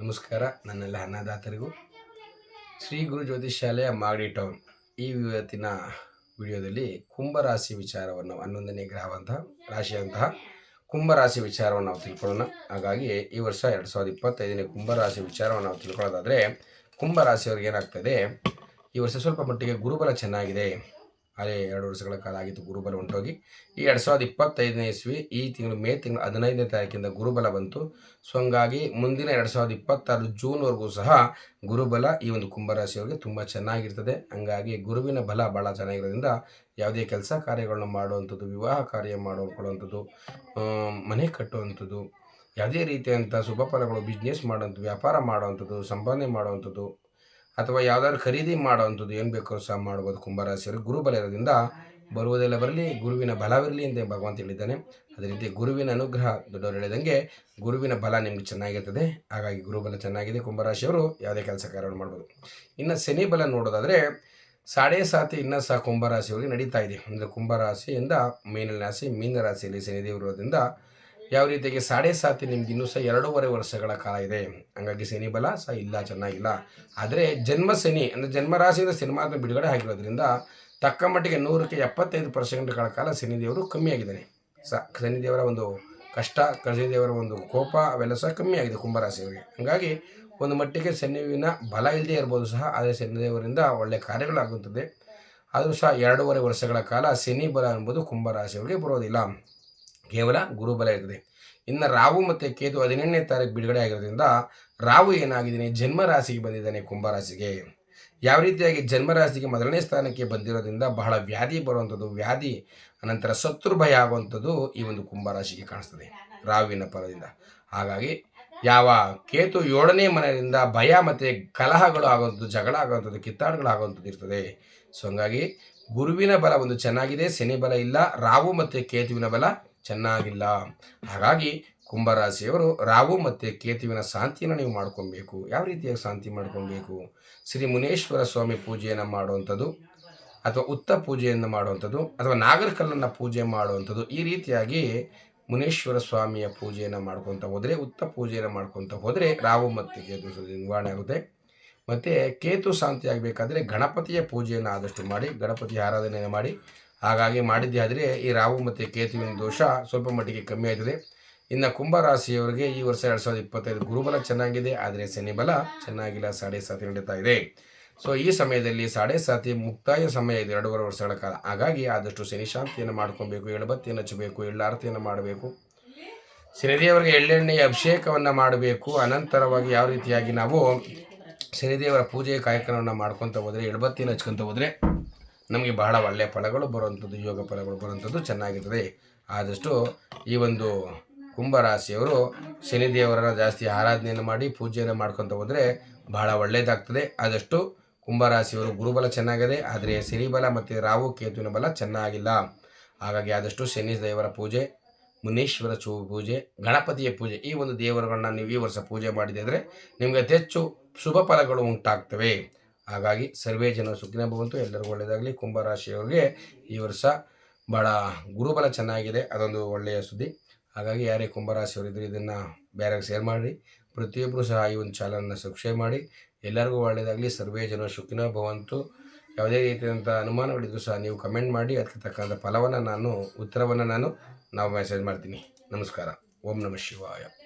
ನಮಸ್ಕಾರ, ನನ್ನೆಲ್ಲ ಅನ್ನದಾತರಿಗೂ. ಶ್ರೀ ಗುರು ಜ್ಯೋತಿಷ್ ಶಾಲೆಯ ಮಾಗಡಿ ಟೌನ್. ಈ ಇವತ್ತಿನ ವಿಡಿಯೋದಲ್ಲಿ ಕುಂಭರಾಶಿ ವಿಚಾರವನ್ನು, ಹನ್ನೊಂದನೇ ಗ್ರಹವಂತಹ, ರಾಶಿಯಂತಹ ಕುಂಭರಾಶಿ ವಿಚಾರವನ್ನು ನಾವು ತಿಳ್ಕೊಳ್ಳೋಣ. ಹಾಗಾಗಿ ಈ ವರ್ಷ ಎರಡು ಸಾವಿರದ ಇಪ್ಪತ್ತೈದನೇ ಕುಂಭರಾಶಿ ವಿಚಾರವನ್ನು ನಾವು ತಿಳ್ಕೊಳ್ಳೋದಾದರೆ, ಕುಂಭರಾಶಿಯವ್ರಿಗೆ ಏನಾಗ್ತದೆ, ಈ ವರ್ಷ ಸ್ವಲ್ಪ ಮಟ್ಟಿಗೆ ಗುರುಬಲ ಚೆನ್ನಾಗಿದೆ. ಅದೇ ಎರಡು ವರ್ಷಗಳ ಕಾಲ ಆಗಿತ್ತು ಗುರುಬಲ ಹೊಂಟೋಗಿ ಈ ಎರಡು ಸಾವಿರದ ಇಪ್ಪತ್ತೈದನೇ ಇಸ್ವಿ, ಈ ತಿಂಗಳು ಮೇ ತಿಂಗಳು ಹದಿನೈದನೇ ತಾರೀಕಿಂದ ಗುರುಬಲ ಬಂತು. ಸೊ ಹಂಗಾಗಿ ಮುಂದಿನ ಎರಡು ಸಾವಿರದ ಇಪ್ಪತ್ತಾರು ಜೂನ್ವರೆಗೂ ಸಹ ಗುರುಬಲ ಈ ಒಂದು ಕುಂಭರಾಶಿಯವರಿಗೆ ತುಂಬ ಚೆನ್ನಾಗಿರ್ತದೆ. ಹಂಗಾಗಿ ಗುರುವಿನ ಬಲ ಭಾಳ ಚೆನ್ನಾಗಿರೋದ್ರಿಂದ ಯಾವುದೇ ಕೆಲಸ ಕಾರ್ಯಗಳನ್ನ ಮಾಡುವಂಥದ್ದು, ವಿವಾಹ ಕಾರ್ಯ ಮಾಡಿಕೊಳ್ಳುವಂಥದ್ದು ಮನೆ ಕಟ್ಟುವಂಥದ್ದು, ಯಾವುದೇ ರೀತಿಯಂಥ ಶುಭ ಫಲಗಳು ಬಿಸ್ನೆಸ್ ಮಾಡುವಂಥದ್ದು, ವ್ಯಾಪಾರ ಮಾಡುವಂಥದ್ದು, ಸಂಪಾದನೆ ಮಾಡುವಂಥದ್ದು ಅಥವಾ ಯಾವ್ದಾದ್ರು ಖರೀದಿ ಮಾಡುವಂಥದ್ದು ಏನು ಬೇಕೋ ಸಹ ಮಾಡ್ಬೋದು ಕುಂಭರಾಶಿಯವರು ಗುರುಬಲ ಇರೋದ್ರಿಂದ ಬರುವುದೆಲ್ಲ ಬರಲಿ, ಗುರುವಿನ ಬಲವಿರಲಿ ಅಂತ ಭಗವಂತ ಹೇಳಿದ್ದಾನೆ. ಅದೇ ರೀತಿ ಗುರುವಿನ ಅನುಗ್ರಹ ದೊಡ್ಡವರು ಹೇಳಿದಂಗೆ ಗುರುವಿನ ಬಲ ನಿಮ್ಗೆ ಚೆನ್ನಾಗಿರ್ತದೆ. ಹಾಗಾಗಿ ಗುರುಬಲ ಚೆನ್ನಾಗಿದೆ, ಕುಂಭರಾಶಿಯವರು ಯಾವುದೇ ಕೆಲಸ ಕಾರ್ಯವನ್ನು ಮಾಡ್ಬೋದು. ಇನ್ನು ಶನಿ ಬಲ ನೋಡೋದಾದರೆ ಸಾಡೆ ಸಾತಿ ಇನ್ನೂ ಸಹ ಕುಂಭರಾಶಿಯವರಿಗೆ ನಡೀತಾ ಇದೆ. ಅಂದರೆ ಕುಂಭರಾಶಿಯಿಂದ ಮೀನ ರಾಶಿ ಮೀನ ರಾಶಿಯಲ್ಲಿ ಶನಿದೇವರು ಇರೋದ್ರಿಂದ ಯಾವ ರೀತಿಯಾಗಿ ಸಾಡೆ ಸಾತಿ ನಿಮ್ಗೆ ಇನ್ನೂ ಸಹ ಎರಡೂವರೆ ವರ್ಷಗಳ ಕಾಲ ಇದೆ. ಹಂಗಾಗಿ ಶನಿ ಬಲ ಸಹ ಇಲ್ಲ, ಚೆನ್ನಾಗಿಲ್ಲ. ಆದರೆ ಜನ್ಮ ಶನಿ, ಅಂದರೆ ಜನ್ಮರಾಶಿಯಿಂದ ಸಿನಿಮಾದ ಬಿಡುಗಡೆ ಆಗಿರೋದ್ರಿಂದ ತಕ್ಕ ಮಟ್ಟಿಗೆ ನೂರಕ್ಕೆ ಎಪ್ಪತ್ತೈದು ಪರ್ಸೆಂಟ್ಗಳ ಕಾಲ ಶನಿದೇವರು ಕಮ್ಮಿ ಸಹ ಶನಿದೇವರ ಒಂದು ಕಷ್ಟ ಶನಿದೇವರ ಒಂದು ಕೋಪ ಅವೆಲ್ಲ ಸಹ ಕಮ್ಮಿ ಆಗಿದೆ ಕುಂಭರಾಶಿಯವರಿಗೆ. ಹಾಗಾಗಿ ಒಂದು ಮಟ್ಟಿಗೆ ಶನಿವಿನ ಬಲ ಇಲ್ಲದೆ ಇರ್ಬೋದು ಸಹ, ಆದರೆ ಶನಿದೇವರಿಂದ ಒಳ್ಳೆಯ ಕಾರ್ಯಗಳಾಗುತ್ತದೆ ಆದರೂ ಸಹ ಎರಡೂವರೆ ವರ್ಷಗಳ ಕಾಲ ಶನಿ ಬಲ ಎಂಬುದು ಕುಂಭರಾಶಿಯವರಿಗೆ ಬರೋದಿಲ್ಲ. ಕೇವಲ ಗುರುಬಲ ಇರ್ತದೆ ಇನ್ನು ರಾಹು ಮತ್ತು ಕೇತು ಹದಿನೆಂಟನೇ ತಾರೀಕು ಬಿಡುಗಡೆ ಆಗಿರೋದ್ರಿಂದ ರಾಹು ಏನಾಗಿದ್ದಾನೆ? ಜನ್ಮರಾಶಿಗೆ ಬಂದಿದ್ದಾನೆ ಕುಂಭರಾಶಿಗೆ. ಯಾವ ರೀತಿಯಾಗಿ ಜನ್ಮರಾಶಿಗೆ ಮೊದಲನೇ ಸ್ಥಾನಕ್ಕೆ ಬಂದಿರೋದ್ರಿಂದ ಬಹಳ ವ್ಯಾಧಿ ಬರುವಂಥದ್ದು, ವ್ಯಾಧಿ, ಅನಂತರ ಶತ್ರು ಭಯ ಆಗುವಂಥದ್ದು ಈ ಒಂದು ಕುಂಭರಾಶಿಗೆ ಕಾಣಿಸ್ತದೆ ರಾವಿನ ಫಲದಿಂದ ಹಾಗಾಗಿ ಯಾವ ಕೇತು ಏಳನೇ ಮನೆಯಿಂದ ಭಯ ಮತ್ತು ಕಲಹಗಳು ಆಗುವಂಥದ್ದು, ಜಗಳ ಆಗುವಂಥದ್ದು ಕಿತ್ತಾಟಗಳು ಆಗುವಂಥದ್ದು ಇರ್ತದೆ. ಸೊ, ಹಂಗಾಗಿ ಗುರುವಿನ ಬಲ ಒಂದು ಚೆನ್ನಾಗಿದೆ, ಶನಿ ಬಲ ಇಲ್ಲ ರಾವು ಮತ್ತು ಕೇತುವಿನ ಬಲ ಚೆನ್ನಾಗಿಲ್ಲ. ಹಾಗಾಗಿ ಕುಂಭರಾಶಿಯವರು ರಾಹು ಮತ್ತು ಕೇತುವಿನ ಶಾಂತಿಯನ್ನು ನೀವು ಮಾಡ್ಕೊಬೇಕು. ಯಾವ ರೀತಿಯಾಗಿ ಶಾಂತಿ ಮಾಡ್ಕೊಬೇಕು? ಶ್ರೀ ಮುನೇಶ್ವರ ಸ್ವಾಮಿ ಪೂಜೆಯನ್ನು ಮಾಡುವಂಥದ್ದು ಅಥವಾ ಉತ್ತ ಪೂಜೆಯನ್ನು ಮಾಡುವಂಥದ್ದು ಅಥವಾ ನಾಗರಕಲ್ಲನ್ನು ಪೂಜೆ ಮಾಡುವಂಥದ್ದು ಈ ರೀತಿಯಾಗಿ ಮುನೇಶ್ವರ ಸ್ವಾಮಿಯ ಪೂಜೆಯನ್ನು ಮಾಡ್ಕೊತ ಹೋದರೆ, ಉತ್ತ ಪೂಜೆಯನ್ನು ಮಾಡ್ಕೊತ ಹೋದರೆ ರಾಹು ಮತ್ತು ಕೇತು ನಿವಾರಣೆ ಆಗುತ್ತೆ. ಮತ್ತು ಕೇತು ಶಾಂತಿ ಆಗಬೇಕಾದ್ರೆ ಗಣಪತಿಯ ಪೂಜೆಯನ್ನು ಆದಷ್ಟು ಮಾಡಿ, ಗಣಪತಿಯ ಆರಾಧನೆಯನ್ನು ಮಾಡಿ ಹಾಗಾಗಿ ಮಾಡಿದ್ದೇ ಆದರೆ ಈ ರಾಹು ಮತ್ತು ಕೇತುವಿನ ದೋಷ ಸ್ವಲ್ಪ ಮಟ್ಟಿಗೆ ಕಮ್ಮಿ ಆಯ್ತದೆ. ಇನ್ನು ಕುಂಭರಾಶಿಯವರಿಗೆ ಈ ವರ್ಷ ಎರಡು ಸಾವಿರದ ಇಪ್ಪತ್ತೈದು ಗುರುಬಲ ಚೆನ್ನಾಗಿದೆ, ಆದರೆ ಶನಿಬಲ ಚೆನ್ನಾಗಿಲ್ಲ ಸಾಡೆ ಸಾತಿ ನಡೀತಾ ಇದೆ. ಸೊ ಈ ಸಮಯದಲ್ಲಿ ಸಾಡೆ ಸಾತಿ ಮುಕ್ತಾಯ ಸಮಯ ಇದೆ, ಎರಡೂವರೆ ವರ್ಷಗಳ ಕಾಲ. ಹಾಗಾಗಿ ಆದಷ್ಟು ಶನಿ ಶಾಂತಿಯನ್ನು ಮಾಡ್ಕೊಬೇಕು, ಎಳಬತ್ತಿಯನ್ನು ಹಚ್ಚಬೇಕು, ಎಳ್ಳಾರತಿಯನ್ನು ಮಾಡಬೇಕು. ಶನಿದೇವರಿಗೆ ಎಳ್ಳೆಣ್ಣೆಯ ಅಭಿಷೇಕವನ್ನು ಮಾಡಬೇಕು. ಅನಂತರವಾಗಿ ಯಾವ ರೀತಿಯಾಗಿ ನಾವು ಶನಿದೇವರ ಪೂಜೆ ಕಾರ್ಯಕ್ರಮವನ್ನು ಮಾಡ್ಕೊತ ಹೋದರೆ ಎಳಬತ್ತಿನ ಹಚ್ಕೊತ ಹೋದರೆ ನಮಗೆ ಬಹಳ ಒಳ್ಳೆಯ ಫಲಗಳು ಬರುವಂಥದ್ದು, ಯೋಗ ಫಲಗಳು ಬರುವಂಥದ್ದು ಚೆನ್ನಾಗಿರ್ತದೆ. ಆದಷ್ಟು ಈ ಒಂದು ಕುಂಭರಾಶಿಯವರು ಶನಿದೇವರನ್ನು ಜಾಸ್ತಿ ಆರಾಧನೆಯನ್ನು ಮಾಡಿ ಪೂಜೆಯನ್ನು ಮಾಡ್ಕೊತ ಹೋದರೆ ಬಹಳ ಒಳ್ಳೆಯದಾಗ್ತದೆ ಆದಷ್ಟು ಕುಂಭರಾಶಿಯವರು ಗುರುಬಲ ಚೆನ್ನಾಗಿದೆ, ಆದರೆ ಶನಿಬಲ ಮತ್ತು ರಾಹು ಕೇತುವಿನ ಬಲ ಚೆನ್ನಾಗಿಲ್ಲ. ಹಾಗಾಗಿ ಆದಷ್ಟು ಶನಿ ದೇವರ ಪೂಜೆ, ಮುನೀಶ್ವರ ಚೂ ಪೂಜೆ, ಗಣಪತಿಯ ಪೂಜೆ, ಈ ಒಂದು ದೇವರುಗಳನ್ನ ನೀವು ಈ ವರ್ಷ ಪೂಜೆ ಮಾಡಿದರೆ ನಿಮಗೆ ಅತಿ ಹೆಚ್ಚು ಶುಭ ಫಲಗಳು ಉಂಟಾಗ್ತವೆ. ಹಾಗಾಗಿ ಸರ್ವೇ ಜನ ಸುಖಿನ ಭವಂತು ಎಲ್ಲರಿಗೂ ಒಳ್ಳೆಯದಾಗಲಿ. ಕುಂಭರಾಶಿಯವರಿಗೆ ಈ ವರ್ಷ ಭಾಳ ಗುರುಬಲ ಚೆನ್ನಾಗಿದೆ. ಅದೊಂದು ಒಳ್ಳೆಯ ಸುದ್ದಿ. ಹಾಗಾಗಿ ಯಾರೇ ಕುಂಭರಾಶಿಯವರಿದ್ದರೆ ಇದನ್ನು ಬೇರೆಗೆ ಶೇರ್ ಮಾಡಿ ಪ್ರತಿಯೊಬ್ಬರು ಸಹ ಈ ಒಂದು ಚಾನಲನ್ನು ಸಬ್ಸ್ಕ್ರೈಬ್ ಮಾಡಿ. ಎಲ್ಲರಿಗೂ ಒಳ್ಳೆಯದಾಗಲಿ. ಸರ್ವೇ ಜನ ಸುಖಿನ ಭವಂತು ಯಾವುದೇ ರೀತಿಯಾದಂಥ ಅನುಮಾನಗಳಿದ್ದರೂ ಸಹ ನೀವು ಕಮೆಂಟ್ ಮಾಡಿ. ಅದಕ್ಕೆ ತಕ್ಕಂಥ ಫಲವನ್ನು ನಾನು, ಉತ್ತರವನ್ನು ನಾನು, ನಾವು ಮೆಸೇಜ್ ಮಾಡ್ತೀನಿ. ನಮಸ್ಕಾರ. ಓಂ ನಮಃ ಶಿವಾಯ.